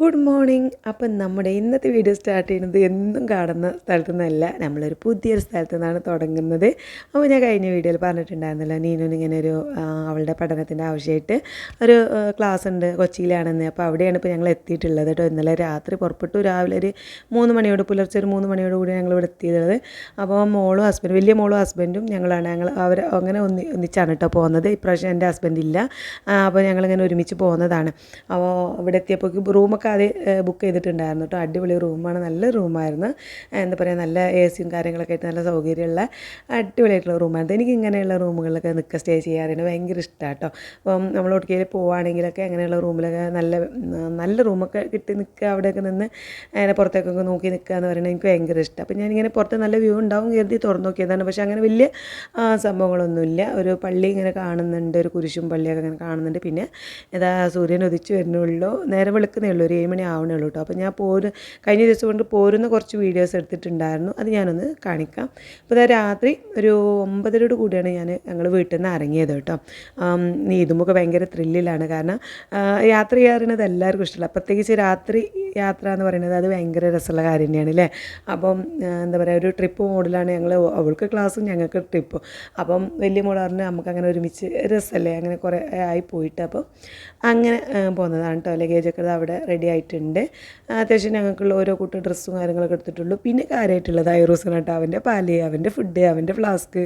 Good morning അപ്പം നമ്മുടെ ഇന്നത്തെ വീഡിയോ സ്റ്റാർട്ട് ചെയ്യുന്നത് എന്നും കാണുന്ന സ്ഥലത്തു നിന്നല്ല നമ്മളൊരു പുതിയൊരു സ്ഥലത്തു നിന്നാണ് തുടങ്ങുന്നത്. അപ്പോൾ ഞാൻ കഴിഞ്ഞ വീഡിയോയിൽ പറഞ്ഞിട്ടുണ്ടായിരുന്നല്ലോ നീനുവിന് ഇങ്ങനെ ഒരു അവളുടെ പഠനത്തിന്റെ ആവശ്യമായിട്ട് ഒരു ക്ലാസ് ഉണ്ട് കൊച്ചിയിലാണെന്ന്. അപ്പോൾ അവിടെയാണ് ഇപ്പോൾ ഞങ്ങൾ എത്തിയിട്ടുള്ളത് കേട്ടോ. ഇന്നലെ രാത്രി പുറപ്പെട്ടു. രാവിലെ ഒരു മൂന്ന് മണിയോട് പുലർച്ചെ ഒരു മൂന്ന് മണിയോട് കൂടി ഞങ്ങൾ ഇവിടെ എത്തിയത് അപ്പോൾ മോളും ഹസ്ബൻഡ് വലിയ മോളും ഹസ്ബൻഡും ഞങ്ങളാണ്. ഞങ്ങൾ അവർ അങ്ങനെ ഒന്നി ഒന്നിച്ചാണ് കേട്ടോ പോകുന്നത്. ഇപ്രാവശ്യം എന്റെ ഹസ്ബൻഡ് ഇല്ല. അപ്പോൾ ഞങ്ങളിങ്ങനെ ഒരുമിച്ച് പോകുന്നതാണ്. അപ്പോൾ ഇവിടെ എത്തിയപ്പോൾ റൂമൊക്കെ ആദ്യം ബുക്ക് ചെയ്തിട്ടുണ്ടായിരുന്നു കേട്ടോ അടിപൊളി റൂമാണ് നല്ല റൂമായിരുന്നു. എന്താ പറയുക നല്ല എ സിയും കാര്യങ്ങളൊക്കെ ആയിട്ട് നല്ല സൗകര്യമുള്ള അടിപൊളിയായിട്ടുള്ള റൂമായിരുന്നു. എനിക്ക് ഇങ്ങനെയുള്ള റൂമുകളിലൊക്കെ നിൽക്കുക സ്റ്റേ ചെയ്യാറുണ്ട് ഭയങ്കര ഇഷ്ടമാണ് കേട്ടോ അപ്പം നമ്മൾ ഒടുക്കയിൽ പോവുകയാണെങ്കിലൊക്കെ അങ്ങനെയുള്ള റൂമിലൊക്കെ നല്ല നല്ല റൂമൊക്കെ കിട്ടി നിൽക്കുക അവിടെയൊക്കെ നിന്ന് അങ്ങനെ പുറത്തേക്കൊക്കെ നോക്കി നിൽക്കുക എന്ന് പറയുന്നത് എനിക്ക് ഭയങ്കര ഇഷ്ടം. അപ്പം ഞാനിങ്ങനെ പുറത്ത് നല്ല വ്യൂ ഉണ്ടാവും കരുതി തുറന്നു നോക്കിയതാണ്. പക്ഷേ അങ്ങനെ വലിയ സംഭവങ്ങളൊന്നുമില്ല. ഒരു പള്ളി ഇങ്ങനെ കാണുന്നുണ്ട് ഒരു കുരിശും പള്ളിയൊക്കെ ഇങ്ങനെ കാണുന്നുണ്ട്. പിന്നെ ഏതാ സൂര്യൻ ഉദിച്ചു വരുന്നുള്ളൂ. നേരെ വെളുക്കുന്നേ ഉള്ളൂ. ഒരു ഏഴ് മണി ആവണേ ഉള്ളൂ കേട്ടോ അപ്പോൾ ഞാൻ പോരു കഴിഞ്ഞ ദിവസം കൊണ്ട് പോരുന്ന കുറച്ച് വീഡിയോസ് എടുത്തിട്ടുണ്ടായിരുന്നു. അത് ഞാനൊന്ന് കാണിക്കാം. അപ്പോൾ ഇതാ രാത്രി ഒരു ഒമ്പതരയോട് കൂടിയാണ് ഞാൻ ഞങ്ങൾ വീട്ടിൽ നിന്ന് ഇറങ്ങിയത് കേട്ടോ നീതുമൊക്കെ ഭയങ്കര ത്രില്ലിലാണ് കാരണം യാത്ര ചെയ്യാറുള്ളത് എല്ലാവർക്കും ഇഷ്ടമല്ല പ്രത്യേകിച്ച് രാത്രി യാത്ര എന്ന് പറയുന്നത് അത് ഭയങ്കര രസമുള്ള കാര്യം തന്നെയാണ് അല്ലേ അപ്പം എന്താ പറയുക ഒരു ട്രിപ്പ് മോഡിലാണ് ഞങ്ങൾ അവൾക്ക് ക്ലാസ്സും ഞങ്ങൾക്ക് ട്രിപ്പും അപ്പം വലിയ മോൾ പറഞ്ഞ് നമുക്ക് അങ്ങനെ ഒരുമിച്ച് രസമല്ലേ അങ്ങനെ കുറേ ആയി പോയിട്ട്. അപ്പം അങ്ങനെ പോകുന്നതാണ് കേട്ടോ ലഗേജൊക്കെ അവിടെ റെഡി ആയിട്ടുണ്ട്. അത്യാവശ്യം ഞങ്ങൾക്കുള്ള ഓരോ കൂട്ടം ഡ്രസ്സും കാര്യങ്ങളൊക്കെ എടുത്തിട്ടുള്ളൂ. പിന്നെ കാര്യമായിട്ടുള്ളത് ഐറോസ് കേട്ടോ അവന്റെ പാൽ അവന്റെ ഫുഡ് അവന്റെ ഫ്ലാസ്ക്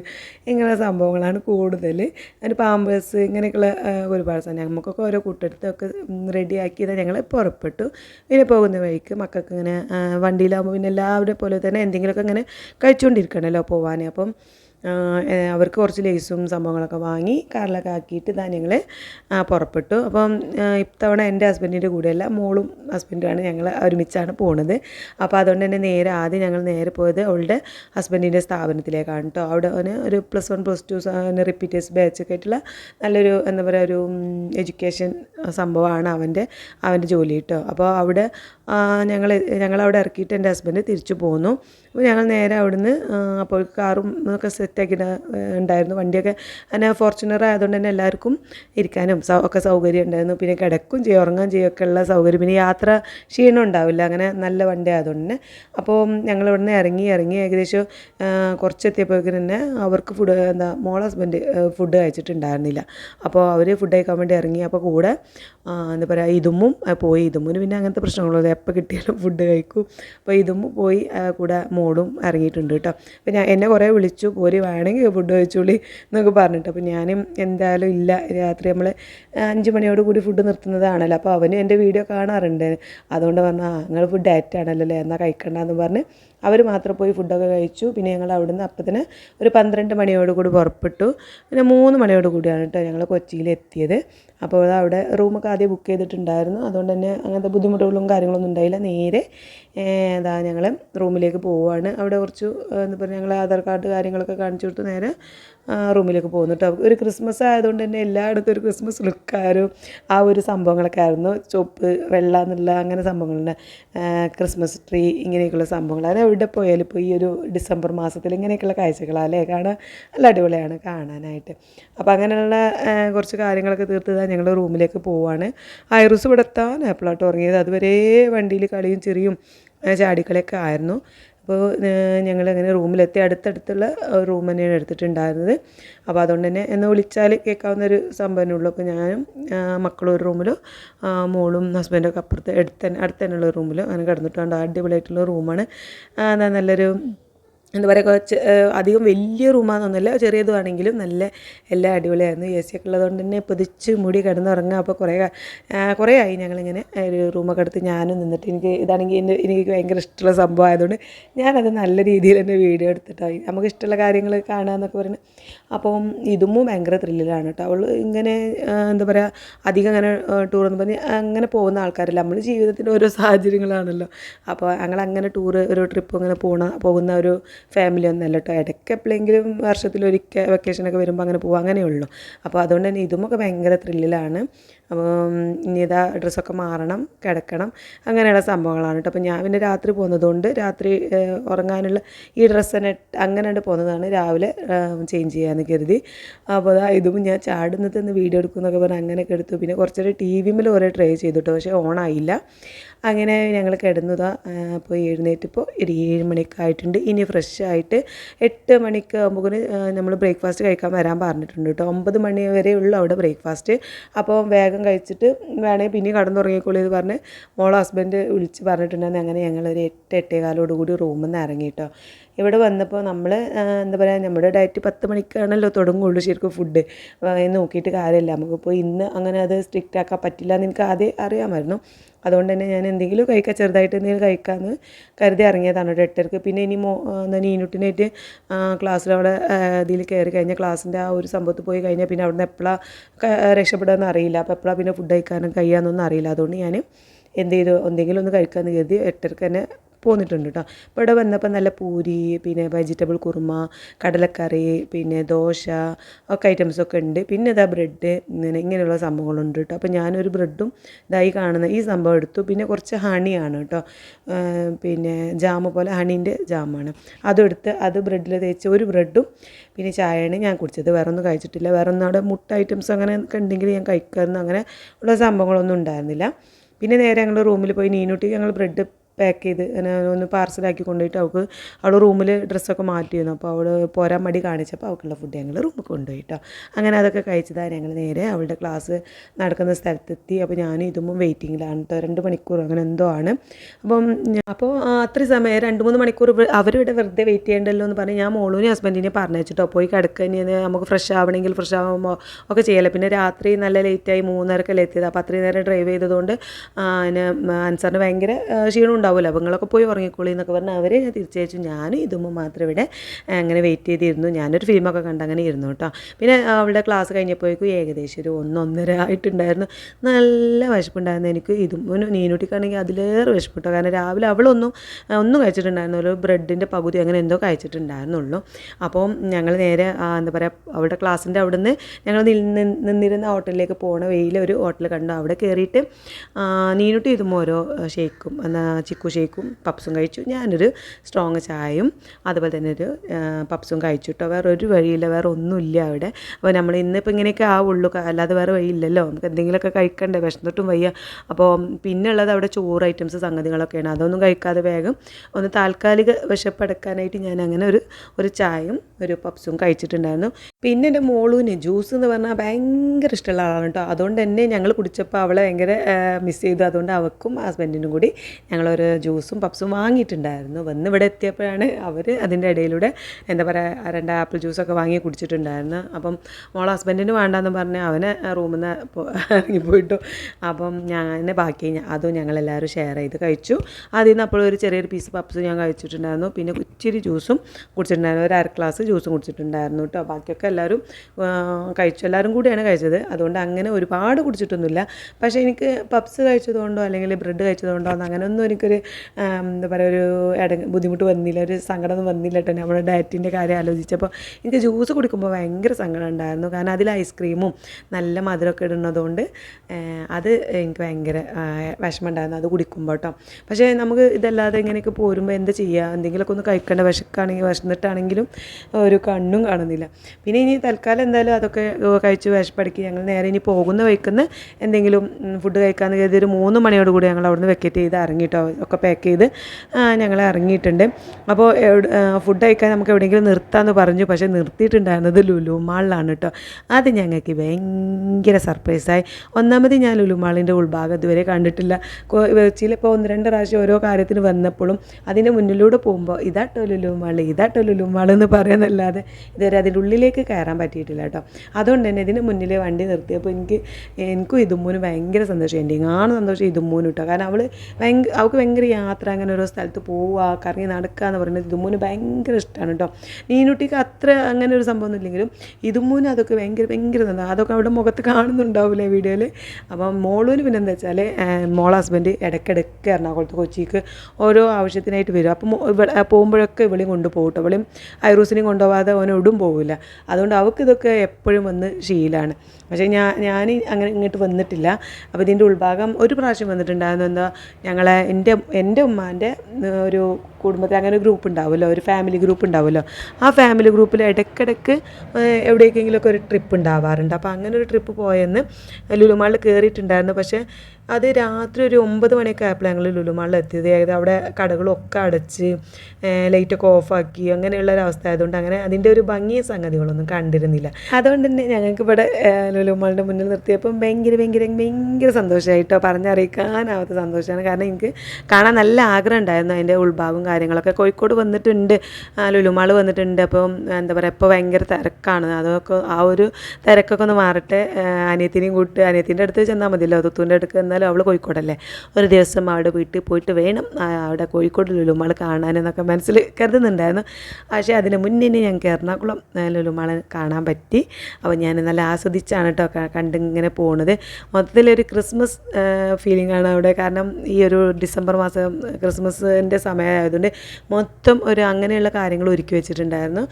ഇങ്ങനെ സംഭവങ്ങളാണ് കൂടുതൽ. അതിന് പാമ്പേഴ്സ് ഇങ്ങനെയൊക്കെയുള്ള ഒരുപാട് സാധനം. നമുക്കൊക്കെ ഓരോ കൂട്ടെടുത്തൊക്കെ റെഡിയാക്കിയത് ഞങ്ങൾ പുറപ്പെട്ടു. പിന്നെ പോകുന്ന വഴിക്ക് മക്കൾക്ക് ഇങ്ങനെ വണ്ടിയിലാകുമ്പോൾ പിന്നെ എല്ലാവരുടെ പോലെ തന്നെ എന്തെങ്കിലുമൊക്കെ ഇങ്ങനെ കഴിച്ചുകൊണ്ടിരിക്കണമല്ലോ പോവാൻ അപ്പം അവർക്ക് കുറച്ച് ലേസും സംഭവങ്ങളൊക്കെ വാങ്ങി കാറിലൊക്കെ ആക്കിയിട്ട് ഇതാ ഞങ്ങൾ പുറപ്പെട്ടു. അപ്പം ഇത്തവണ എന്റെ ഹസ്ബൻഡിന്റെ കൂടെയല്ല മോളും ഹസ്ബൻഡുമാണ് ഞങ്ങൾ ഒരുമിച്ചാണ് പോണത്. അപ്പോൾ അതുകൊണ്ട് തന്നെ നേരെ ആദ്യം ഞങ്ങൾ നേരെ പോയത് അവളുടെ ഹസ്ബൻഡിന്റെ സ്ഥാപനത്തിലേക്കാണ് കേട്ടോ അവിടെ ഒരു plus one plus two repeaters ബാച്ചൊക്കെ ആയിട്ടുള്ള നല്ലൊരു എന്താ പറയുക ഒരു എഡ്യൂക്കേഷൻ സംഭവമാണ് അവന്റെ അവന്റെ ജോലി കേട്ടോ അപ്പോൾ അവിടെ ഞങ്ങൾ ഞങ്ങളവിടെ ഇറക്കിയിട്ട് എന്റെ ഹസ്ബൻഡ് തിരിച്ചു പോന്നു. അപ്പോൾ ഞങ്ങൾ നേരെ അവിടുന്ന് അപ്പോൾ കാറും ഒക്കെ സെറ്റാക്കിയിട്ട് ഉണ്ടായിരുന്നു. വണ്ടിയൊക്കെ അങ്ങനെ ഫോർച്യൂണർ ആയതുകൊണ്ട് തന്നെ എല്ലാവർക്കും ഇരിക്കാനും ഒക്കെ സൗകര്യം ഉണ്ടായിരുന്നു. പിന്നെ കിടക്കും ചെയ്യും ഉറങ്ങാൻ ചെയ്യുമൊക്കെ ഉള്ള സൗകര്യം. പിന്നെ യാത്ര ക്ഷീണം ഉണ്ടാവില്ല അങ്ങനെ നല്ല വണ്ടി ആയതുകൊണ്ട് തന്നെ. അപ്പോൾ ഞങ്ങൾ ഇവിടുന്ന് ഇറങ്ങി ഇറങ്ങി ഏകദേശം കുറച്ചെത്തിയപ്പോഴേക്കും തന്നെ അവർക്ക് ഫുഡ് എന്താ മോൾ ഹസ്ബൻഡ് ഫുഡ് കഴിച്ചിട്ടുണ്ടായിരുന്നില്ല. അപ്പോൾ അവർ ഫുഡ് കഴിക്കാൻ വേണ്ടി ഇറങ്ങി. അപ്പോൾ കൂടെ എന്താ പറയുക ഇതുമ്മും പോയി. ഇതുമ്മുന് പിന്നെ അങ്ങനത്തെ പ്രശ്നങ്ങളൊന്നും എപ്പോൾ കിട്ടിയാലും ഫുഡ് കഴിക്കും. അപ്പോൾ ഇതുമ്മു പോയി കൂടെ കൂടെ മോളും ഇറങ്ങിയിട്ടുണ്ട് കേട്ടോ. അപ്പോൾ ഞാൻ എന്നെ കുറേ വിളിച്ചു പോരി വേണമെങ്കിൽ ഫുഡ് കഴിച്ചോളി എന്നൊക്കെ പറഞ്ഞിട്ട്. അപ്പോൾ ഞാനും എന്തായാലും ഇല്ല. രാത്രി നമ്മൾ അഞ്ച് മണിയോട് കൂടി ഫുഡ് നിർത്തുന്നതാണല്ലോ. അപ്പോൾ അവനും എന്റെ വീഡിയോ കാണാറുണ്ട്. അതുകൊണ്ട് പറഞ്ഞു ആ നിങ്ങൾ ഫുഡ് ഡയറ്റ് ആണല്ലോ അല്ലേ? എന്നാൽ കഴിക്കണ്ടെന്ന് പറഞ്ഞ് അവർ മാത്രം പോയി ഫുഡൊക്കെ കഴിച്ചു. പിന്നെ ഞങ്ങൾ അവിടുന്ന് അപ്പത്തിന് ഒരു പന്ത്രണ്ട് മണിയോടുകൂടി പുറപ്പെട്ടു. പിന്നെ മൂന്ന് മണിയോട് കൂടിയാണ് കേട്ടോ ഞങ്ങൾ കൊച്ചിയിൽ എത്തിയത്. അപ്പോൾ അവിടെ റൂമൊക്കെ ആദ്യം ബുക്ക് ചെയ്തിട്ടുണ്ടായിരുന്നു. അതുകൊണ്ട് തന്നെ അങ്ങനത്തെ ബുദ്ധിമുട്ടുകളും കാര്യങ്ങളൊന്നും ഉണ്ടായില്ല. നേരെ എന്താ ഞങ്ങൾ റൂമിലേക്ക് പോവുകയാണ് അവിടെ കുറച്ച് എന്താ പറയുക ഞങ്ങൾ ആധാർ കാർഡ് കാര്യങ്ങളൊക്കെ കാണിച്ചു കൊടുത്ത് നേരെ റൂമിലേക്ക് പോകുന്നു കേട്ടോ. ഒരു ക്രിസ്മസ് ആയതുകൊണ്ട് തന്നെ എല്ലായിടത്തും ഒരു ക്രിസ്മസ് ലുക്കാരും ആ ഒരു സംഭവങ്ങളൊക്കെ ആയിരുന്നു. ചുവപ്പ് വെള്ള എന്നുള്ള അങ്ങനെ സംഭവങ്ങളുണ്ട്. ക്രിസ്മസ് ട്രീ ഇങ്ങനെയൊക്കെയുള്ള സംഭവങ്ങൾ. അത് എവിടെ പോയാലും ഇപ്പോൾ ഈ ഒരു ഡിസംബർ മാസത്തിൽ ഇങ്ങനെയൊക്കെയുള്ള കാഴ്ചകളാണ് അല്ലേ? കാണാൻ നല്ല അടിപൊളിയാണ് കാണാനായിട്ട്. അപ്പോൾ അങ്ങനെയുള്ള കുറച്ച് കാര്യങ്ങളൊക്കെ തീർത്തതാണ് ഞങ്ങൾ റൂമിലേക്ക് പോവുകയാണ് ഐറൂസ് ഇവിടെ എത്താൻ എപ്പോഴാട്ടോ ഉറങ്ങിയത് അതുവരെ വണ്ടിയിൽ കളിയും ചെറിയും ചാടിക്കളിയൊക്കെ ആയിരുന്നു. അപ്പോൾ ഞങ്ങൾ അങ്ങനെ റൂമിലെത്തി. അടുത്തടുത്തുള്ള റൂം തന്നെയാണ് എടുത്തിട്ടുണ്ടായിരുന്നത്. അപ്പോൾ അതുകൊണ്ട് തന്നെ എന്നെ വിളിച്ചാൽ കേൾക്കാവുന്ന ഒരു സംഭവമേ ഉള്ളൂ. അപ്പോൾ ഞാനും മക്കളും ഒരു റൂമിലും മോളും മോളും ഹസ്ബൻഡൊക്കെ അപ്പുറത്ത് അടുത്ത് അടുത്ത് തന്നെയുള്ള റൂമിലും അങ്ങനെ കിടന്നിട്ടുണ്ട്. അടിപൊളിയായിട്ടുള്ള റൂമാണ്. എന്താ നല്ലൊരു എന്താ പറയുക അധികം വലിയ റൂമാണെന്നൊന്നുമില്ല ചെറിയതുമാണെങ്കിലും നല്ല എല്ലാം അടിപൊളിയായിരുന്നു. എ സി ഒക്കെ ഉള്ളതുകൊണ്ട് തന്നെ പൊതിച്ച് മുടി കിടന്നുറങ്ങുക. അപ്പോൾ കുറേ കുറേ ആയി ഞങ്ങളിങ്ങനെ ഒരു റൂമൊക്കെ എടുത്ത് ഞാനും നിന്നിട്ട്. എനിക്ക് ഇതാണെങ്കിൽ എന്റെ എനിക്ക് ഭയങ്കര ഇഷ്ടമുള്ള സംഭവം ആയതുകൊണ്ട് ഞാനത് നല്ല രീതിയിൽ തന്നെ വീഡിയോ എടുത്തിട്ടായി നമുക്ക് ഇഷ്ടമുള്ള കാര്യങ്ങൾ കാണുക എന്നൊക്കെ പറയുന്നത്. അപ്പം ഇതും ഭയങ്കര ത്രില്ലിലാണ് കേട്ടോ. അവൾ ഇങ്ങനെ എന്താ പറയുക അധികം അങ്ങനെ ടൂർ എന്ന് പറഞ്ഞ് അങ്ങനെ പോകുന്ന ആൾക്കാരല്ല. നമ്മൾ ജീവിതത്തിന്റെ ഓരോ സാഹചര്യങ്ങളാണല്ലോ. അപ്പോൾ ഞങ്ങൾ അങ്ങനെ ടൂറ് ഒരു ട്രിപ്പ് അങ്ങനെ പോണ പോകുന്ന ഒരു ഫാമിലി ഒന്നല്ല കേട്ടോ ഇടയ്ക്ക് എപ്പോഴെങ്കിലും വർഷത്തിലൊരിക്കൽ വെക്കേഷനൊക്കെ വരുമ്പോൾ അങ്ങനെ പോകും അങ്ങനെയുള്ളൂ അപ്പോൾ അതുകൊണ്ട് തന്നെ ഇതുമൊക്കെ ഭയങ്കര ത്രില്ലിലാണ് അപ്പോൾ ഇനി ഇതാ ഡ്രസ്സൊക്കെ മാറണം കിടക്കണം അങ്ങനെയുള്ള സംഭവങ്ങളാണ് കേട്ടോ അപ്പോൾ ഞാൻ പിന്നെ രാത്രി പോകുന്നതുകൊണ്ട് രാത്രി ഉറങ്ങാനുള്ള ഈ ഡ്രസ്സ് തന്നെ അങ്ങനെ പോകുന്നതാണ് രാവിലെ ചേഞ്ച് ചെയ്യാമെന്ന് കരുതി. അപ്പോൾ ഇതും ഞാൻ ചാടുന്നത് വീഡിയോ എടുക്കുന്നൊക്കെ പറഞ്ഞ് അങ്ങനെയൊക്കെ എടുത്തു. പിന്നെ കുറച്ചൊരു ടി വിമിൽ ഓരോ ട്രൈ ചെയ്തിട്ടോ പക്ഷേ ഓണായില്ല അങ്ങനെ ഞങ്ങൾ കിടന്നതാ. പോയി എഴുന്നേറ്റപ്പോൾ ഒരു ഏഴ് മണിയൊക്കെ ആയിട്ടുണ്ട്. ഇനി ഫ്രഷ് ആയിട്ട് എട്ട് മണിക്ക് ആകുമ്പോൾ നമ്മൾ ബ്രേക്ക്ഫാസ്റ്റ് കഴിക്കാൻ വരാൻ പറഞ്ഞിട്ടുണ്ട് കേട്ടോ. ഒമ്പത് മണി വരെ അവിടെ ബ്രേക്ക്ഫാസ്റ്റ് അപ്പോൾ വേഗം കഴിച്ചിട്ട് വേണമെങ്കിൽ പിന്നെ കടന്നുറങ്ങിക്കോളൂ എന്ന് പറഞ്ഞ് മോളെ ഹസ്ബൻഡ് വിളിച്ച് പറഞ്ഞിട്ടുണ്ടായിരുന്നു. അങ്ങനെ ഞങ്ങളൊരു എട്ട് എട്ടേകാലോട് കൂടി റൂമിൽ നിന്ന് ഇറങ്ങി കേട്ടോ. ഇവിടെ വന്നപ്പോൾ നമ്മൾ എന്താ പറയുക നമ്മുടെ ഡയറ്റ് പത്ത് മണിക്കാണല്ലോ തുടങ്ങുള്ളൂ ശരിക്കും ഫുഡ് നോക്കിയിട്ട് കാര്യമില്ല. നമുക്കിപ്പോൾ ഇന്ന് അങ്ങനെ അത് സ്ട്രിക്റ്റ് ആക്കാൻ പറ്റില്ല എന്ന് എനിക്ക് ആദ്യം അറിയാമായിരുന്നു. അതുകൊണ്ട് തന്നെ ഞാൻ എന്തെങ്കിലും കഴിക്കാൻ ചെറുതായിട്ട് എന്തെങ്കിലും കഴിക്കാമെന്ന് കരുതി ഇറങ്ങിയതാണ് ഒരു എട്ടരക്ക്. പിന്നെ ഇനി മോ എന്താ നീനുട്ടിനായിട്ട് ക്ലാസ്സിലവിടെ ഇതിൽ കയറി കഴിഞ്ഞാൽ ക്ലാസ്സിന്റെ ആ ഒരു സംഭവത്ത് പോയി കഴിഞ്ഞാൽ പിന്നെ അവിടെ നിന്ന് എപ്പോഴാണ് രക്ഷപ്പെടുകയെന്ന് അറിയില്ല. അപ്പോൾ എപ്പോഴാണ് പിന്നെ ഫുഡ് കഴിക്കാനും കഴിയാമെന്നൊന്നും അറിയില്ല. അതുകൊണ്ട് ഞാൻ എന്ത് ചെയ്തു? എന്തെങ്കിലും ഒന്ന് കഴിക്കാമെന്ന് കരുതി എട്ടരക്ക് തന്നെ പോന്നിട്ടുണ്ട് കേട്ടോ അപ്പോൾ ഇവിടെ വന്നപ്പോൾ നല്ല പൂരി പിന്നെ വെജിറ്റബിൾ കുറുമ കടലക്കറി പിന്നെ ദോശ ഒക്കെ ഐറ്റംസൊക്കെ ഉണ്ട്. പിന്നെ ഇതാ ബ്രെഡ് ഇങ്ങനെ ഇങ്ങനെയുള്ള സംഭവങ്ങളുണ്ട് കേട്ടോ അപ്പോൾ ഞാനൊരു ബ്രെഡും ഇതായി കാണുന്ന ഈ സംഭവം എടുത്തു. പിന്നെ കുറച്ച് ഹണിയാണ് കേട്ടോ പിന്നെ ജാമ് പോലെ ഹണീന്റെ ജാമാണ്. അതെടുത്ത് അത് ബ്രെഡിൽ തേച്ച് ഒരു ബ്രെഡും പിന്നെ ചായയാണ് ഞാൻ കുടിച്ചത്. വേറെ ഒന്നും കഴിച്ചിട്ടില്ല. വേറെ ഒന്നും അവിടെ മുട്ട ഐറ്റംസ് അങ്ങനെ ഉണ്ടെങ്കിൽ ഞാൻ കഴിക്കാമെന്ന് അങ്ങനെ ഉള്ള സംഭവങ്ങളൊന്നും ഉണ്ടായിരുന്നില്ല. പിന്നെ നേരെ ഞങ്ങൾ റൂമിൽ പോയി നീനൂട്ടി ഞങ്ങൾ ബ്രെഡ് പാക്ക് ചെയ്ത് ഒന്ന് പാർസലാക്കി കൊണ്ടുപോയിട്ട് അവൾക്ക് അവൾ റൂമിൽ ഡ്രസ്സൊക്കെ മാറ്റിയിരുന്നു. അപ്പോൾ അവൾ പോരാൻ മടി കാണിച്ചപ്പോൾ അവൾക്കുള്ള ഫുഡ് ഞങ്ങൾ റൂമിൽ കൊണ്ടുപോയി കേട്ടോ അങ്ങനെ അതൊക്കെ കഴിച്ചതാണ് ഞങ്ങൾ നേരെ അവളുടെ ക്ലാസ് നടക്കുന്ന സ്ഥലത്തെത്തി. അപ്പോൾ ഞാനും ഇതുമ്പോൾ വെയിറ്റിങ്ങിലാണ് കേട്ടോ രണ്ട് മണിക്കൂർ അങ്ങനെ എന്തോ ആണ്. അപ്പം അപ്പോൾ അത്ര അത്രയും സമയം രണ്ട് മൂന്ന് മണിക്കൂർ അവരിവിടെ വെറുതെ വെയിറ്റ് ചെയ്യേണ്ടല്ലോ എന്ന് പറഞ്ഞ് ഞാൻ മോളൂനെ ഹസ്ബൻഡിനെ വെച്ചിട്ടോ. പോയി കിടക്കുക നമുക്ക് ഫ്രഷ് ആവണമെങ്കിൽ ഫ്രഷ് ആകുമ്പോൾ ഒക്കെ ചെയ്യല പിന്നെ രാത്രി നല്ല ലേറ്റായി മൂന്നരക്കല്ലേ എത്തിയത്. അപ്പോൾ അത്രയും നേരം ഡ്രൈവ് ചെയ്തതുകൊണ്ട് അതിന് അൻസാറിന് ഭയങ്കര ക്ഷീണം ഉണ്ടാവില്ല അപ്പോൾ പോയി ഉറങ്ങിക്കോളി എന്നൊക്കെ പറഞ്ഞാൽ ഞാൻ തിരിച്ചയച്ചു. ഞാനും ഇതുമ്പോൾ മാത്രം ഇവിടെ അങ്ങനെ വെയിറ്റ് ചെയ്തിരുന്നു. ഞാനൊരു ഫിലിമൊക്കെ കണ്ട് അങ്ങനെ ഇരുന്നു കേട്ടോ. പിന്നെ അവളുടെ ക്ലാസ് കഴിഞ്ഞപ്പോഴേക്കും ഏകദേശം ഒരു ഒന്നൊന്നര ആയിട്ടുണ്ടായിരുന്നു. നല്ല വിശപ്പുണ്ടായിരുന്നു. എനിക്ക് ഇതും നീനൂട്ടിക്കാണെങ്കിൽ അതിലേറെ വിശപ്പിട്ടോ. കാരണം രാവിലെ അവളൊന്നും ഒന്നും കഴിച്ചിട്ടുണ്ടായിരുന്നു ഒരു ബ്രെഡിന്റെ പകുതി അങ്ങനെ എന്തോ കഴിച്ചിട്ടുണ്ടായിരുന്നുള്ളൂ. അപ്പോൾ ഞങ്ങൾ നേരെ എന്താ പറയുക അവളുടെ ക്ലാസ്സിന്റെ അവിടെ നിന്ന് ഞങ്ങൾ നിന്ന് നിന്നിരുന്ന ഹോട്ടലിലേക്ക് പോണ വെയിൽ ഒരു ഹോട്ടൽ കണ്ടു. അവിടെ കയറിയിട്ട് നീനുട്ടി ഇതും ഓരോ ഷേക്കും എന്നാ ചിക്കു ഷേക്കും പപ്സും കഴിച്ചു. ഞാനൊരു സ്ട്രോങ് ചായയും അതുപോലെ തന്നെ ഒരു പപ്സും കഴിച്ചു കേട്ടോ വേറെ ഒരു വഴിയില്ല വേറെ ഒന്നുമില്ല അവിടെ. അപ്പോൾ നമ്മൾ ഇന്നിപ്പോൾ ഇങ്ങനെയൊക്കെ ആവുള്ളൂ. അല്ലാതെ വേറെ വഴിയില്ലല്ലോ. നമുക്ക് എന്തെങ്കിലുമൊക്കെ കഴിക്കണ്ടേ? വിശന്നിട്ടും വയ്യ. അപ്പോൾ പിന്നെ ഉള്ളത് അവിടെ ചോറ് ഐറ്റംസ് സംഗതികളൊക്കെയാണ്. അതൊന്നും കഴിക്കാതെ വേഗം ഒന്ന് താൽക്കാലിക വിശപ്പടക്കാനായിട്ട് ഞാൻ അങ്ങനെ ഒരു ഒരു ചായയും ഒരു പപ്സും കഴിച്ചിട്ടുണ്ടായിരുന്നു. പിന്നെ എന്റെ മോളൂന് ജ്യൂസ് എന്ന് പറഞ്ഞാൽ ഭയങ്കര ഇഷ്ടമുള്ള ആളാണ് കേട്ടോ. അതുകൊണ്ട് തന്നെ ഞങ്ങൾ കുടിച്ചപ്പോൾ അവളെ ഭയങ്കര മിസ് ചെയ്തു. അതുകൊണ്ട് അവൾക്കും ഹസ്ബൻഡിനും കൂടി ഞങ്ങളൊരു ജ്യൂസും പപ്സും വാങ്ങിയിട്ടുണ്ടായിരുന്നു. വന്ന് ഇവിടെ എത്തിയപ്പോഴാണ് അവർ അതിന്റെ ഇടയിലൂടെ എന്താ പറയുക രണ്ട് ആപ്പിൾ ജ്യൂസൊക്കെ വാങ്ങി കുടിച്ചിട്ടുണ്ടായിരുന്നു. അപ്പം മോളെ ഹസ്ബൻഡിന് വേണ്ടാന്ന് പറഞ്ഞ് അവനെ റൂമിൽ നിന്ന് ഇറങ്ങിപ്പോയിട്ടു അപ്പം ഞാൻ ബാക്കി അതും ഞങ്ങളെല്ലാവരും ഷെയർ ചെയ്ത് കഴിച്ചു. അതിൽ നിന്ന് അപ്പോൾ ഒരു ചെറിയൊരു പീസ് പപ്സ് ഞാൻ കഴിച്ചിട്ടുണ്ടായിരുന്നു. പിന്നെ ഇച്ചിരി ജ്യൂസും കുടിച്ചിട്ടുണ്ടായിരുന്നു. ഒരു അര ഗ്ലാസ് ജ്യൂസും കുടിച്ചിട്ടുണ്ടായിരുന്നു കേട്ടോ. ബാക്കിയൊക്കെ എല്ലാവരും കഴിച്ചു. എല്ലാവരും കൂടിയാണ് കഴിച്ചത്. അതുകൊണ്ട് അങ്ങനെ ഒരുപാട് കുടിച്ചിട്ടൊന്നുമില്ല. പക്ഷേ എനിക്ക് പപ്സ് കഴിച്ചതുകൊണ്ടോ അല്ലെങ്കിൽ ബ്രെഡ് കഴിച്ചതുകൊണ്ടോ അങ്ങനെയൊന്നും എനിക്കൊരു എന്താ പറയുക ഒരു ഇട ബുദ്ധിമുട്ട് വന്നില്ല ഒരു സങ്കടമൊന്നും വന്നില്ല കേട്ടോ. നമ്മുടെ ഡയറ്റിന്റെ കാര്യം ആലോചിച്ചപ്പോൾ എനിക്ക് ജ്യൂസ് കുടിക്കുമ്പോൾ ഭയങ്കര സങ്കടം ഉണ്ടായിരുന്നു. കാരണം അതിൽ ഐസ്ക്രീമും നല്ല മധുരമൊക്കെ ഇടുന്നതുകൊണ്ട് അത് എനിക്ക് ഭയങ്കര ആ, വിഷമം ഉണ്ടായിരുന്നു അത് കുടിക്കുമ്പോൾ കേട്ടോ. പക്ഷേ നമുക്ക് ഇതല്ലാതെ ഇങ്ങനെയൊക്കെ പോരുമ്പോൾ എന്താ ചെയ്യുക? എന്തെങ്കിലുമൊക്കെ ഒന്ന് കഴിക്കേണ്ട വിശക്കാണെങ്കിൽ വിശന്നിട്ടാണെങ്കിലും ഒരു കണ്ണും കാണുന്നില്ല. പിന്നെ ഇനി തൽക്കാലം എന്തായാലും അതൊക്കെ കഴിച്ച് വിശപ്പടക്കി. ഞങ്ങൾ നേരെ ഇനി പോകുന്ന വയ്ക്കുന്ന എന്തെങ്കിലും ഫുഡ് കഴിക്കാമെന്ന് കരുതി ഒരു മൂന്ന് മണിയോട് കൂടി ഞങ്ങൾ അവിടുന്ന് വെക്കറ്റ് ചെയ്ത് ഇറങ്ങിയിട്ടോ ഒക്കെ പാക്ക് ചെയ്ത് ഞങ്ങൾ ഇറങ്ങിയിട്ടുണ്ട്. അപ്പോൾ ഫുഡ് കഴിക്കാൻ നമുക്ക് എവിടെയെങ്കിലും നിർത്താമെന്ന് പറഞ്ഞു പക്ഷേ നിർത്തിയിട്ടുണ്ടായിരുന്നത് ലുലു മാളിലാണ് കേട്ടോ അത് ഞങ്ങൾക്ക് ഭയങ്കര സർപ്രൈസായി ഒന്നാമത് ഞാൻ ലുലു മാളിന്റെ ഉൾഭാഗം ഇതുവരെ കണ്ടിട്ടില്ല. ചിലപ്പോൾ ഒന്ന് രണ്ട് പ്രാവശ്യം ഓരോ കാര്യത്തിന് വന്നപ്പോഴും അതിന്റെ മുന്നിലൂടെ പോകുമ്പോൾ ഇതാട്ടോ ലുലു മാൾ ഇതാട്ടോ ലുലു മാൾ എന്ന് പറയുന്നല്ലാതെ ഇതുവരെ അതിന്റെ ഉള്ളിലേക്ക് കയറാൻ പറ്റിയിട്ടില്ല കേട്ടോ. അതുകൊണ്ട് തന്നെ ഇതിന് മുന്നിൽ വണ്ടി നിർത്തിയപ്പോൾ എനിക്ക് എനിക്കും ഇതുമൂന്ന് ഭയങ്കര സന്തോഷം. എന്റെ ആണ് സന്തോഷം ഇതുമൂന്ന് കേട്ടോ കാരണം അവൾ ഭയങ്കര അവൾക്ക് ഭയങ്കര യാത്ര അങ്ങനെ ഓരോ സ്ഥലത്ത് പോവുക കറങ്ങി നടക്കുക എന്ന് പറയുന്നത് ഇതുമ്മൂന് ഭയങ്കര ഇഷ്ടമാണ് കേട്ടോ നീനുട്ടിക്ക് അത്ര അങ്ങനെ ഒരു സംഭവമൊന്നും ഇല്ലെങ്കിലും ഇതുമ്മൂന് അതൊക്കെ ഭയങ്കര ഭയങ്കര നന്നാ അതൊക്കെ അവിടെ മുഖത്ത് കാണുന്നുണ്ടാവില്ലേ വീഡിയോയിൽ അപ്പം മോളൂന് പിന്നെ എന്താ വെച്ചാൽ മോളെ ഹസ്ബൻഡ് ഇടയ്ക്കിടയ്ക്ക് എറണാകുളത്ത് കൊച്ചിക്ക് ഓരോ ആവശ്യത്തിനായിട്ട് വരും. അപ്പം പോകുമ്പോഴൊക്കെ ഇവളെയും കൊണ്ടുപോകട്ടോ അവളെയും ഐറൂസിനെയും കൊണ്ടുപോകാതെ അവനെ ഒടും പോകില്ല അതുകൊണ്ട് അവൾക്ക് ഇതൊക്കെ എപ്പോഴും വന്ന് ശീലമാണ് പക്ഷേ ഞാൻ ഞാൻ അങ്ങനെ ഇങ്ങോട്ട് വന്നിട്ടില്ല. അപ്പോൾ ഇതിന്റെ ഉൾഭാഗം ഒരു പ്രാവശ്യം വന്നിട്ടുണ്ടായിരുന്നു. എന്താ ഞങ്ങളെ എന്റെ എന്റെ ഉമ്മാന്റെ ഒരു കുടുംബത്തിൽ അങ്ങനെ ഗ്രൂപ്പ് ഉണ്ടാവുമല്ലോ ഒരു ഫാമിലി ഗ്രൂപ്പ് ഉണ്ടാവുമല്ലോ. ആ ഫാമിലി ഗ്രൂപ്പിൽ ഇടയ്ക്കിടയ്ക്ക് എവിടേക്കെങ്കിലുമൊക്കെ ഒരു ട്രിപ്പ് ഉണ്ടാവാറുണ്ട്. അപ്പോൾ അങ്ങനെ ഒരു ട്രിപ്പ് പോയെന്ന് ലുലുമാളിൽ കയറിയിട്ടുണ്ടായിരുന്നു പക്ഷേ അത് രാത്രി ഒരു ഒമ്പത് മണിയൊക്കെ ആയപ്പോൾ ഞങ്ങൾ ലുലുമാളിൽ എത്തിയത്. ഏകദേശം അവിടെ കടകളൊക്കെ അടച്ച് ലൈറ്റൊക്കെ ഓഫാക്കി അങ്ങനെയുള്ള ഒരു അവസ്ഥ ആയതുകൊണ്ട് അങ്ങനെ അതിന്റെ ഒരു ഭംഗിയ സംഗതികളൊന്നും കണ്ടിരുന്നില്ല. അതുകൊണ്ട് തന്നെ ഞങ്ങൾക്ക് ഇവിടെ ലുലുമാളിന്റെ മുന്നിൽ നിർത്തിയപ്പം ഭയങ്കര ഭയങ്കര ഭയങ്കര സന്തോഷമായിട്ടോ പറഞ്ഞറിയിക്കാനാവാത്ത സന്തോഷമാണ്. കാരണം എനിക്ക് കാണാൻ നല്ല ആഗ്രഹം ഉണ്ടായിരുന്നു അതിന്റെ ഉൾഭാഗവും കാര്യങ്ങളൊക്കെ. കോഴിക്കോട് വന്നിട്ടുണ്ട് ലുലുമാൾ വന്നിട്ടുണ്ട്. അപ്പം എന്താ പറയുക ഇപ്പോൾ ഭയങ്കര തിരക്കാണ്. അതൊക്കെ ആ ഒരു തിരക്കൊക്കെ ഒന്ന് മാറട്ടെ. അനിയത്തിനെയും കൂട്ട് അനിയത്തിന്റെ അടുത്ത് ചെന്നാൽ മതിയല്ലോ തുത്തൂന്റെ അടുത്ത് എന്നാലും അവൾ കോഴിക്കോടല്ലേ? ഒരു ദിവസം അവിടെ വീട്ടിൽ പോയിട്ട് വേണം അവിടെ കോഴിക്കോട് ലുലുമാൾ കാണാനെന്നൊക്കെ മനസ്സിൽ കരുതുന്നുണ്ടായിരുന്നു. പക്ഷേ അതിന് മുന്നേ ഞങ്ങൾക്ക് എറണാകുളം ലുലുമാളെ കാണാൻ പറ്റി. അപ്പോൾ ഞാൻ നല്ല ആസ്വദിച്ചാണ് കേട്ടോ കണ്ടിങ്ങനെ പോണത്. മൊത്തത്തിലൊരു ക്രിസ്മസ് ഫീലിംഗ് ആണ് അവിടെ. കാരണം ഈ ഒരു ഡിസംബർ മാസം ക്രിസ്മസിന്റെ സമയമായതുകൊണ്ട് മൊത്തം ഒരു അങ്ങനെയുള്ള കാര്യങ്ങൾ ഒരുക്കി വെച്ചിട്ടുണ്ടായിരുന്നു.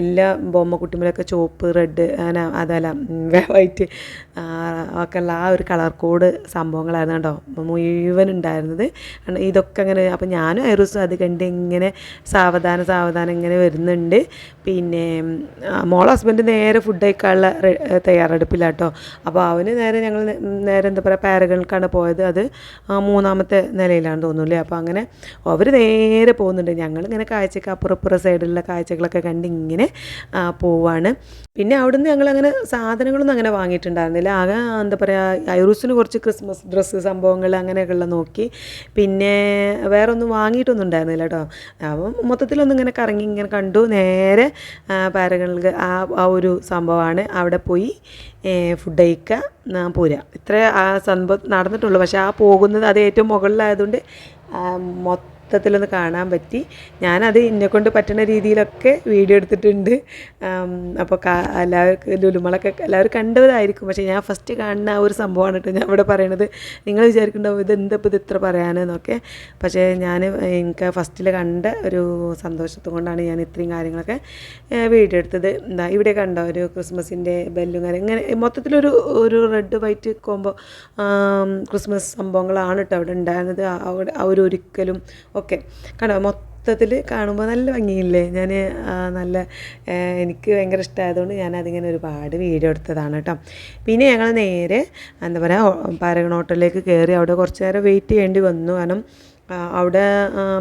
എല്ലാ എല്ലാ ബൊമ്മക്കുട്ടിമലൊക്കെ ചുവപ്പ് റെഡ് അതല്ല വൈറ്റ് ഒക്കെ ഉള്ള ആ ഒരു കളർ കോഡ് സംഭവങ്ങളായിരുന്നു കേട്ടോ. മുഴുവൻ ഉണ്ടായിരുന്നത്. ഇതൊക്കെ അങ്ങനെ അപ്പോൾ ഞാനും ഐറൂസും അത് കണ്ട് ഇങ്ങനെ സാവധാനം സാവധാനം ഇങ്ങനെ വരുന്നുണ്ട്. പിന്നെ മോളെ ഹസ്ബൻഡ് നേരെ ഫുഡ് കഴിക്കാനുള്ള തയ്യാറെടുപ്പിലാട്ടോ അപ്പോൾ അവന് നേരെ ഞങ്ങൾ നേരെ എന്താ പറയുക പാരകൾക്കാണ് പോയത്. അത് മൂന്നാമത്തെ നിലയിലാണ് തോന്നുന്നില്ലേ അപ്പോൾ അങ്ങനെ അവർ നേരെ പോകുന്നുണ്ട്. ഞങ്ങളിങ്ങനെ കാഴ്ചക്ക് അപ്പുറപ്പുറ സൈഡിലുള്ള കാഴ്ചകളൊക്കെ കണ്ട് ഇങ്ങനെ പോവാണ്. പിന്നെ അവിടുന്ന് ഞങ്ങൾ അങ്ങനെ സാധനങ്ങളൊന്നും അങ്ങനെ വാങ്ങിയിട്ടുണ്ടായിരുന്നില്ല. ആകെ എന്താ പറയുക ഐറൂസിന് കുറച്ച് ക്രിസ്മസ് ഡ്രസ്സ് സംഭവങ്ങൾ അങ്ങനെയൊക്കെയുള്ള നോക്കി. പിന്നെ വേറെ ഒന്നും വാങ്ങിയിട്ടൊന്നും ഉണ്ടായിരുന്നില്ല കേട്ടോ. അപ്പം മൊത്തത്തിലൊന്നും ഇങ്ങനെ കറങ്ങി ഇങ്ങനെ കണ്ടു. നേരെ പാരകളിൽ ആ ആ ഒരു സംഭവമാണ്. അവിടെ പോയി ഫുഡ് കഴിക്കുക പോരുക ഇത്ര ആ സംഭവം നടന്നിട്ടുള്ളൂ. പക്ഷേ ആ പോകുന്നത് അത് ഏറ്റവും മുകളിലായതുകൊണ്ട് മൊത്തം മൊത്തത്തിലൊന്ന് കാണാൻ പറ്റി. ഞാനത് എന്നെ കൊണ്ട് പറ്റുന്ന രീതിയിലൊക്കെ വീഡിയോ എടുത്തിട്ടുണ്ട്. അപ്പോൾ എല്ലാവർക്കും ലുലുമളൊക്കെ എല്ലാവരും കണ്ടതായിരിക്കും. പക്ഷേ ഞാൻ ഫസ്റ്റ് കാണുന്ന ആ ഒരു സംഭവമാണ് കേട്ടോ ഞാൻ ഇവിടെ പറയണത്. നിങ്ങൾ വിചാരിക്കുന്നുണ്ടാവും ഇത് എന്താ ഇത് ഇത്ര പറയാനെന്നൊക്കെ. പക്ഷേ ഞാൻ എനിക്ക് ഫസ്റ്റിൽ കണ്ട ഒരു സന്തോഷത്തും കൊണ്ടാണ് ഞാൻ ഇത്രയും കാര്യങ്ങളൊക്കെ വീഡിയോ എടുത്തത്. എന്താ ഇവിടെ കണ്ടോ ഒരു ക്രിസ്മസിന്റെ ബെല്ലും കാര്യം ഇങ്ങനെ മൊത്തത്തിലൊരു ഒരു റെഡ് വൈറ്റ് കോമ്പോ ക്രിസ്മസ് സംഭവങ്ങളാണ് കേട്ടോ അവിടെ ഉണ്ടായിരുന്നത്. അവിടെ ഒരിക്കലും ഒക്കെ. കണ്ടോ മൊത്തത്തിൽ കാണുമ്പോൾ നല്ല ഭംഗിയില്ലേ? ഞാൻ നല്ല എനിക്ക് ഭയങ്കര ഇഷ്ടമായതുകൊണ്ട് ഞാൻ അതിങ്ങനെ ഒരുപാട് വീഡിയോ എടുത്തതാണ് കേട്ടോ. പിന്നെ ഞങ്ങൾ നേരെ എന്താ പറയുക പാരഗൺ ഹോട്ടലിലേക്ക് കയറി അവിടെ കുറച്ച് നേരം വെയിറ്റ് ചെയ്യേണ്ടി വന്നു. കാരണം അവിടെ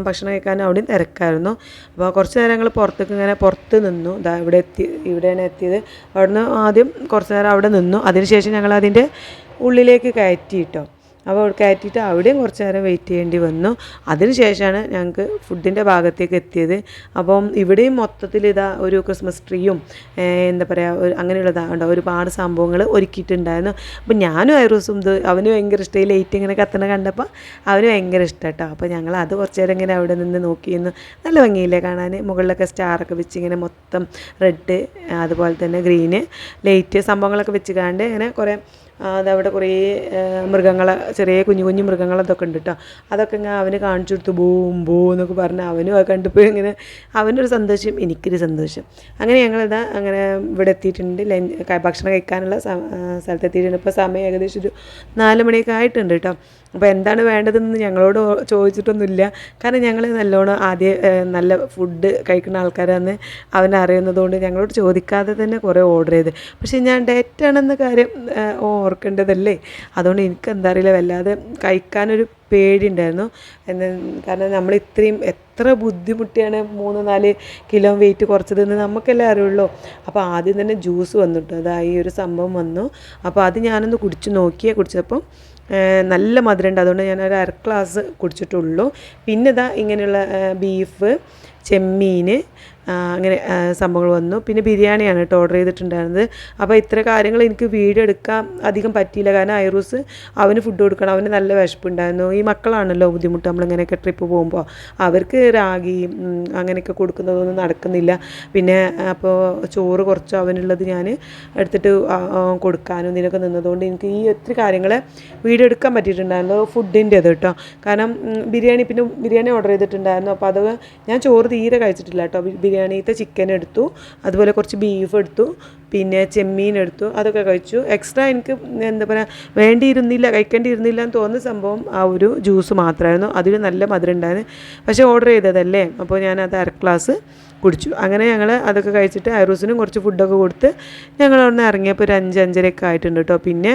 ഭക്ഷണം കഴിക്കാൻ അവിടെയും തിരക്കായിരുന്നു. അപ്പോൾ കുറച്ച് നേരം ഞങ്ങൾ പുറത്തേക്ക് ഇങ്ങനെ പുറത്ത് നിന്നു. ഇതാ ഇവിടെ എത്തി ഇവിടെയാണ് എത്തിയത്. അവിടുന്ന് ആദ്യം കുറച്ച് നേരം അവിടെ നിന്നു. അതിനുശേഷം ഞങ്ങൾ അതിന്റെ ഉള്ളിലേക്ക് കയറ്റി കേട്ടോ. അപ്പോൾ കയറ്റിയിട്ട് അവിടെയും കുറച്ച് നേരം വെയിറ്റ് ചെയ്യേണ്ടി വന്നു. അതിനുശേഷമാണ് ഞങ്ങൾക്ക് ഫുഡിന്റെ ഭാഗത്തേക്ക് എത്തിയത്. അപ്പം ഇവിടെയും മൊത്തത്തിൽ ഇതാ ഒരു ക്രിസ്മസ് ട്രീയും എന്താ പറയുക ഒരു അങ്ങനെയുള്ളതാ ഒരുപാട് സംഭവങ്ങൾ ഒരുക്കിയിട്ടുണ്ടായിരുന്നു. അപ്പം ഞാനും ഐറൂസും ഇത് അവന് ഭയങ്കര ഇഷ്ടമായി ലൈറ്റ് ഇങ്ങനെ കത്തണ കണ്ടപ്പോൾ അവന് ഭയങ്കര ഇഷ്ടം കേട്ടോ അപ്പോൾ ഞങ്ങൾ അത് കുറച്ച് നേരം ഇങ്ങനെ അവിടെ നിന്ന് നോക്കിയിരുന്നു. നല്ല ഭംഗിയില്ലേ കാണാൻ. മുകളിലൊക്കെ സ്റ്റാറൊക്കെ വെച്ച് ഇങ്ങനെ മൊത്തം റെഡ് അതുപോലെ തന്നെ ഗ്രീന് ലൈറ്റ് സംഭവങ്ങളൊക്കെ വെച്ച് കാണ്ട് ഇങ്ങനെ കുറേ അതവിടെ കുറേ മൃഗങ്ങൾ ചെറിയ കുഞ്ഞു കുഞ്ഞു മൃഗങ്ങൾ അതൊക്കെ ഉണ്ട് കേട്ടോ അതൊക്കെ ഇങ്ങനെ അവന് കാണിച്ചു കൊടുത്തു ബൂം ബൂ എന്നൊക്കെ പറഞ്ഞ് അവനും അത് കണ്ടപ്പോൾ ഇങ്ങനെ അവനൊരു സന്തോഷം എനിക്കൊരു സന്തോഷം. അങ്ങനെ ഞങ്ങളിതാ അങ്ങനെ ഇവിടെ എത്തിയിട്ടുണ്ട്. ലഞ്ച് ഭക്ഷണം കഴിക്കാനുള്ള സ്ഥലത്ത് എത്തിയിട്ടുണ്ട് ഇപ്പോൾ സമയം ഏകദേശം ഒരു നാല് മണിയൊക്കെ ആയിട്ടുണ്ട് കേട്ടോ അപ്പോൾ എന്താണ് വേണ്ടതെന്ന് ഞങ്ങളോട് ചോദിച്ചിട്ടൊന്നുമില്ല. കാരണം ഞങ്ങൾ നല്ലോണം ആദ്യം നല്ല ഫുഡ് കഴിക്കുന്ന ആൾക്കാരാന്ന് അവനറിയുന്നതുകൊണ്ട് ഞങ്ങളോട് ചോദിക്കാതെ തന്നെ കുറേ ഓർഡർ ചെയ്ത്. പക്ഷേ ഞാൻ ഡേറ്റ് ആണെന്ന കാര്യം ഏഹ്, ഓർക്കേണ്ടതല്ലേ? അതുകൊണ്ട് എനിക്ക് എന്താ അറിയില്ല വല്ലാതെ കഴിക്കാനൊരു പേടിയുണ്ടായിരുന്നു. എന്ന് കാരണം നമ്മൾ ഇത്രയും എത്ര ബുദ്ധിമുട്ടിയാണ് മൂന്ന് നാല് കിലോ വെയിറ്റ് കുറച്ചതെന്ന് നമുക്കല്ലേ അറിയുള്ളൂ. അപ്പോൾ ആദ്യം തന്നെ ജ്യൂസ് വന്നിട്ട് അതാ ഈ ഒരു സംഭവം വന്നു. അപ്പോൾ അത് ഞാനൊന്ന് കുടിച്ച് നോക്കിയേ കുടിച്ചപ്പം നല്ല മധുരമുണ്ട്. അതുകൊണ്ട് ഞാൻ ഒരു അര ഗ്ലാസ് കുടിച്ചിട്ടുള്ളൂ. പിന്നെ ഇതാ ഇങ്ങനെയുള്ള ബീഫ് ചെമ്മീൻ അങ്ങനെ സംഭവങ്ങൾ വന്നു. പിന്നെ ബിരിയാണിയാണ് കേട്ടോ ഓർഡർ ചെയ്തിട്ടുണ്ടായിരുന്നത്. അപ്പോൾ ഇത്ര കാര്യങ്ങൾ എനിക്ക് വീഡിയോ എടുക്കാൻ അധികം പറ്റിയില്ല. കാരണം ഐറൂസ് അവന് ഫുഡ് കൊടുക്കണം. അവന് നല്ല വിശപ്പുണ്ടായിരുന്നു. ഈ മക്കളാണല്ലോ ബുദ്ധിമുട്ട്. നമ്മളിങ്ങനെയൊക്കെ ട്രിപ്പ് പോകുമ്പോൾ അവർക്ക് റാഗി അങ്ങനെയൊക്കെ കൊടുക്കുന്നതൊന്നും നടക്കുന്നില്ല. പിന്നെ അപ്പോൾ ചോറ് കുറച്ച് അവനുള്ളത് ഞാൻ എടുത്തിട്ട് കൊടുക്കാനും ഇതിനൊക്കെ നിന്നതുകൊണ്ട് എനിക്ക് ഈ ഒത്തിരി കാര്യങ്ങൾ വീഡിയോ എടുക്കാൻ പറ്റിയിട്ടുണ്ടായിരുന്നു. ഫുഡിന്റെ അത് കേട്ടോ. കാരണം ബിരിയാണി പിന്നെ ബിരിയാണി ഓർഡർ ചെയ്തിട്ടുണ്ടായിരുന്നു. അപ്പോൾ അത് ഞാൻ ചോറ് തീരെ കഴിച്ചിട്ടില്ല കേട്ടോ. ബി- ബിരിയാണിത്തെ ചിക്കൻ എടുത്തു അതുപോലെ കുറച്ച് ബീഫ് എടുത്തു പിന്നെ ചെമ്മീൻ എടുത്തു അതൊക്കെ കഴിച്ചു. എക്സ്ട്രാ എനിക്ക് എന്താ പറയുക വേണ്ടിയിരുന്നില്ല കഴിക്കേണ്ടിയിരുന്നില്ല എന്ന് തോന്നുന്ന സംഭവം ആ ഒരു ജ്യൂസ് മാത്രമായിരുന്നു. അതിൽ നല്ല മധുരം ഉണ്ടായിരുന്നു. പക്ഷേ ഓർഡർ ചെയ്തതല്ലേ? അപ്പോൾ ഞാൻ അത് അര ഗ്ലാസ് കുടിച്ചു. അങ്ങനെ ഞങ്ങൾ അതൊക്കെ കഴിച്ചിട്ട് ഐറൂസിനും കുറച്ച് ഫുഡൊക്കെ കൊടുത്ത് ഞങ്ങൾ അവിടെ ഇറങ്ങിയപ്പോൾ ഒരു അഞ്ച് അഞ്ചരയൊക്കെ ആയിട്ടുണ്ട് കേട്ടോ. പിന്നെ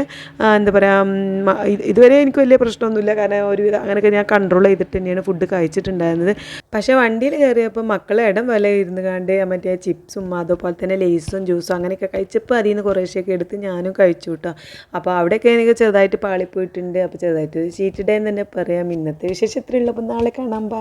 എന്താ പറയുക ഇതുവരെ എനിക്ക് വലിയ പ്രശ്നമൊന്നുമില്ല. കാരണം ഒരുവിധം അങ്ങനെയൊക്കെ ഞാൻ കൺട്രോൾ ചെയ്തിട്ട് തന്നെയാണ് ഫുഡ് കഴിച്ചിട്ടുണ്ടായിരുന്നത്. പക്ഷേ വണ്ടിയിൽ കയറിയപ്പോൾ മക്കളെ ഇടം വില ഇരുന്ന് കണ്ട് മറ്റേ ചിപ്സും അതുപോലെ തന്നെ ലേസും ജ്യൂസും അങ്ങനെയൊക്കെ കഴിച്ചപ്പോൾ അതിൽ നിന്ന് കുറേശ്ശെയൊക്കെ എടുത്ത് ഞാനും കഴിച്ചു കേട്ടോ. അപ്പോൾ അവിടെയൊക്കെ എനിക്ക് ചെറുതായിട്ട് പാളിപ്പോയിട്ടുണ്ട്. അപ്പോൾ ചെറുതായിട്ട് ചീറ്റ് എന്ന് തന്നെ പറയാം. ഇന്നത്തെ വിശേഷത്തിലുള്ളപ്പോൾ നാളെ കാണാൻ ബൈ